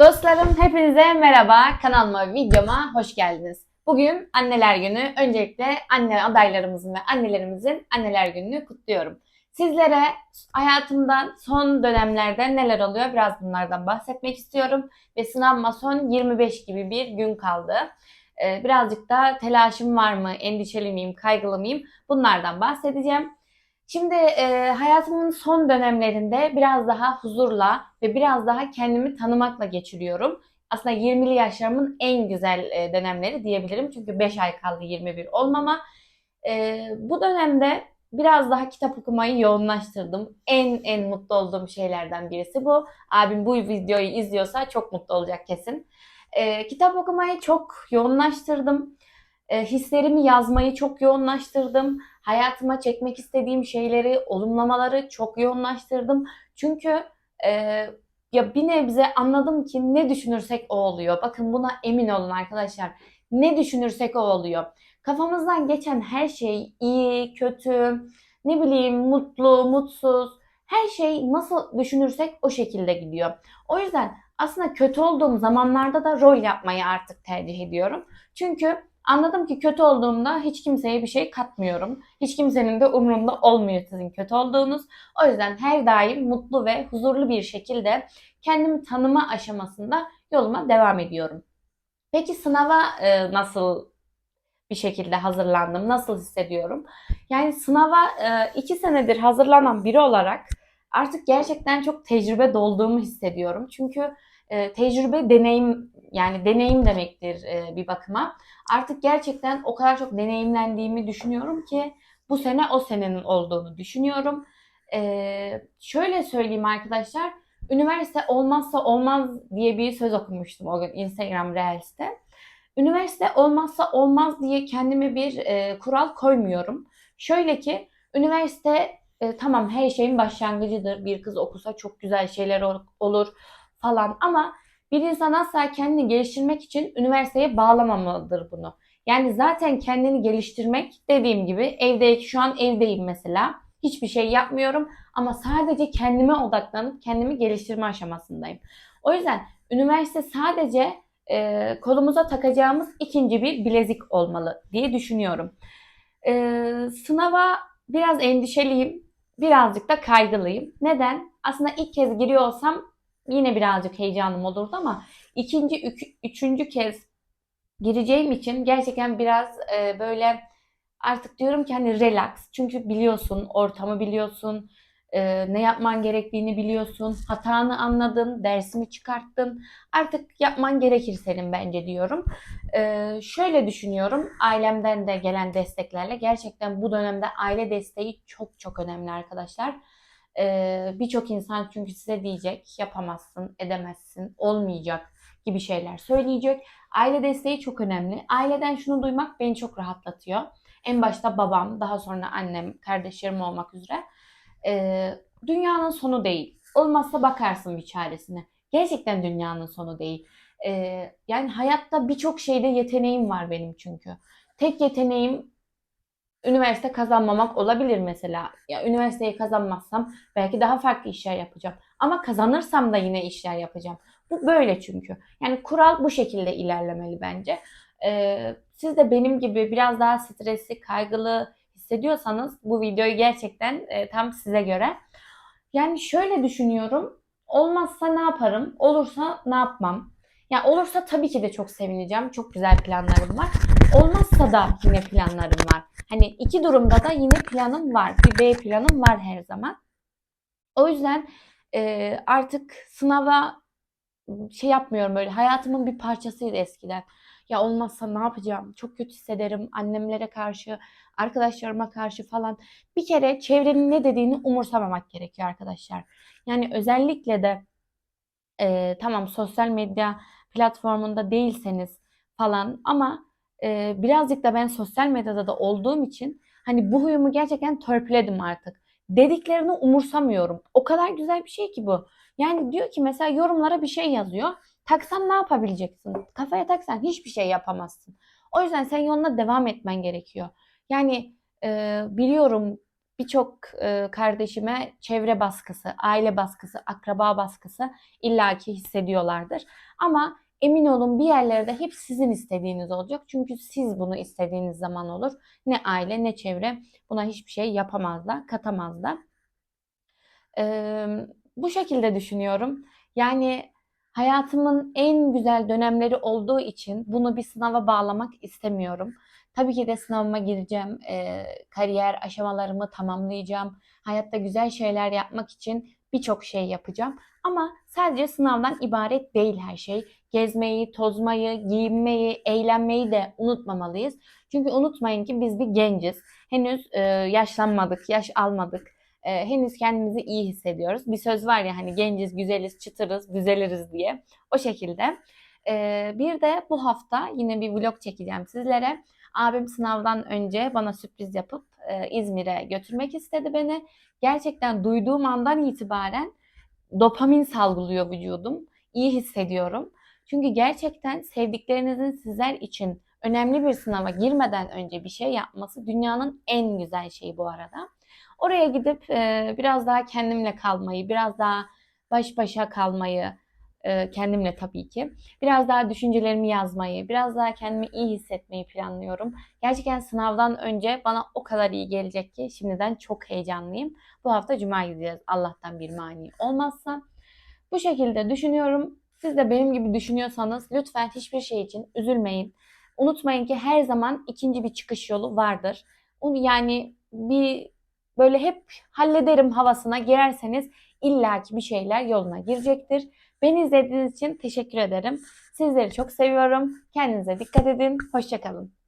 Dostlarım hepinize merhaba. Kanalıma, videoma hoş geldiniz. Bugün anneler günü. Öncelikle anne adaylarımızın ve annelerimizin anneler gününü kutluyorum. Sizlere hayatımdan son dönemlerde neler oluyor biraz bunlardan bahsetmek istiyorum. Ve sınavıma son 25 gibi bir gün kaldı. Ee, birazcık da telaşım var mı, endişeli miyim, kaygılı mıyım bunlardan bahsedeceğim. Şimdi e, hayatımın son dönemlerinde biraz daha huzurla ve biraz daha kendimi tanımakla geçiriyorum. Aslında 20'li yaşlarımın en güzel e, dönemleri diyebilirim. Çünkü 5 ay kaldı 21 olmama. E, bu dönemde biraz daha kitap okumayı yoğunlaştırdım. En en mutlu olduğum şeylerden birisi bu. Abim bu videoyu izliyorsa çok mutlu olacak kesin. E, kitap okumayı çok yoğunlaştırdım. E, hislerimi yazmayı çok yoğunlaştırdım. Hayatıma çekmek istediğim şeyleri, olumlamaları çok yoğunlaştırdım. Çünkü e, ya bir nebze anladım ki ne düşünürsek o oluyor. Bakın buna emin olun arkadaşlar. Ne düşünürsek o oluyor. Kafamızdan geçen her şey iyi, kötü, ne bileyim mutlu, mutsuz, her şey nasıl düşünürsek o şekilde gidiyor. O yüzden aslında kötü olduğum zamanlarda da rol yapmayı artık tercih ediyorum. Çünkü Anladım ki kötü olduğumda hiç kimseye bir şey katmıyorum. Hiç kimsenin de umrunda olmuyor sizin kötü olduğunuz. O yüzden her daim mutlu ve huzurlu bir şekilde kendimi tanıma aşamasında yoluma devam ediyorum. Peki sınava e, nasıl bir şekilde hazırlandım, nasıl hissediyorum? Yani sınava e, iki senedir hazırlanan biri olarak artık gerçekten çok tecrübe dolduğumu hissediyorum. Çünkü e, tecrübe deneyim yani deneyim demektir e, bir bakıma. Artık gerçekten o kadar çok deneyimlendiğimi düşünüyorum ki bu sene o senenin olduğunu düşünüyorum. E, şöyle söyleyeyim arkadaşlar. Üniversite olmazsa olmaz diye bir söz okumuştum o gün Instagram Reels'te. Üniversite olmazsa olmaz diye kendime bir e, kural koymuyorum. Şöyle ki üniversite e, tamam her şeyin başlangıcıdır. Bir kız okusa çok güzel şeyler olur falan ama bir insan asla kendini geliştirmek için üniversiteye bağlamamalıdır bunu. Yani zaten kendini geliştirmek dediğim gibi evde şu an evdeyim mesela. Hiçbir şey yapmıyorum ama sadece kendime odaklanıp kendimi geliştirme aşamasındayım. O yüzden üniversite sadece e, kolumuza takacağımız ikinci bir bilezik olmalı diye düşünüyorum. E, sınava biraz endişeliyim, birazcık da kaygılıyım. Neden? Aslında ilk kez giriyor olsam yine birazcık heyecanım olurdu ama ikinci, üç, üçüncü kez gireceğim için gerçekten biraz e, böyle artık diyorum ki hani relax. Çünkü biliyorsun, ortamı biliyorsun, e, ne yapman gerektiğini biliyorsun, hatanı anladın, dersimi çıkarttın. Artık yapman gerekir senin bence diyorum. E, şöyle düşünüyorum, ailemden de gelen desteklerle gerçekten bu dönemde aile desteği çok çok önemli arkadaşlar. Ee, Birçok insan çünkü size diyecek yapamazsın, edemezsin, olmayacak gibi şeyler söyleyecek. Aile desteği çok önemli. Aileden şunu duymak beni çok rahatlatıyor. En başta babam, daha sonra annem, kardeşlerim olmak üzere. Dünyanın sonu değil. Olmazsa bakarsın bir çaresine. Gerçekten dünyanın sonu değil. Yani hayatta birçok şeyde yeteneğim var benim çünkü. Tek yeteneğim üniversite kazanmamak olabilir mesela. Ya üniversiteyi kazanmazsam belki daha farklı işler yapacağım. Ama kazanırsam da yine işler yapacağım. Bu böyle çünkü. Yani kural bu şekilde ilerlemeli bence. Ee, siz de benim gibi biraz daha stresli, kaygılı hissediyorsanız bu videoyu gerçekten e, tam size göre. Yani şöyle düşünüyorum. Olmazsa ne yaparım? Olursa ne yapmam? Yani olursa tabii ki de çok sevineceğim. Çok güzel planlarım var. Olmazsa da yine planlarım var. Hani iki durumda da yine planım var. Bir B planım var her zaman. O yüzden e, artık sınava şey yapmıyorum böyle hayatımın bir parçasıydı eskiden. Ya olmazsa ne yapacağım? Çok kötü hissederim annemlere karşı, arkadaşlarıma karşı falan. Bir kere çevrenin ne dediğini umursamamak gerekiyor arkadaşlar. Yani özellikle de e, tamam sosyal medya platformunda değilseniz falan ama e, birazcık da ben sosyal medyada da olduğum için hani bu huyumu gerçekten törpüledim artık. Dediklerini umursamıyorum. O kadar güzel bir şey ki bu. Yani diyor ki mesela yorumlara bir şey yazıyor. Taksan ne yapabileceksin? Kafaya taksan hiçbir şey yapamazsın. O yüzden sen yoluna devam etmen gerekiyor. Yani e, biliyorum birçok e, kardeşime çevre baskısı, aile baskısı, akraba baskısı illaki hissediyorlardır. Ama emin olun bir yerlerde hep sizin istediğiniz olacak. Çünkü siz bunu istediğiniz zaman olur. Ne aile ne çevre buna hiçbir şey yapamazlar, katamazlar. Ee, bu şekilde düşünüyorum. Yani hayatımın en güzel dönemleri olduğu için bunu bir sınava bağlamak istemiyorum. Tabii ki de sınavıma gireceğim, e, kariyer aşamalarımı tamamlayacağım, hayatta güzel şeyler yapmak için birçok şey yapacağım. Ama sadece sınavdan ibaret değil her şey. Gezmeyi, tozmayı, giyinmeyi, eğlenmeyi de unutmamalıyız. Çünkü unutmayın ki biz bir genciz. Henüz e, yaşlanmadık, yaş almadık. E, henüz kendimizi iyi hissediyoruz. Bir söz var ya hani genciz, güzeliz, çıtırız, düzeliriz diye. O şekilde. E, bir de bu hafta yine bir vlog çekeceğim sizlere. Abim sınavdan önce bana sürpriz yapıp e, İzmir'e götürmek istedi beni. Gerçekten duyduğum andan itibaren dopamin salgılıyor vücudum. İyi hissediyorum. Çünkü gerçekten sevdiklerinizin sizler için önemli bir sınava girmeden önce bir şey yapması dünyanın en güzel şeyi bu arada. Oraya gidip e, biraz daha kendimle kalmayı, biraz daha baş başa kalmayı, e, kendimle tabii ki, biraz daha düşüncelerimi yazmayı, biraz daha kendimi iyi hissetmeyi planlıyorum. Gerçekten sınavdan önce bana o kadar iyi gelecek ki şimdiden çok heyecanlıyım. Bu hafta cuma gideceğiz Allah'tan bir mani olmazsa. Bu şekilde düşünüyorum. Siz de benim gibi düşünüyorsanız lütfen hiçbir şey için üzülmeyin. Unutmayın ki her zaman ikinci bir çıkış yolu vardır. Yani bir böyle hep hallederim havasına girerseniz illaki bir şeyler yoluna girecektir. Beni izlediğiniz için teşekkür ederim. Sizleri çok seviyorum. Kendinize dikkat edin. Hoşçakalın.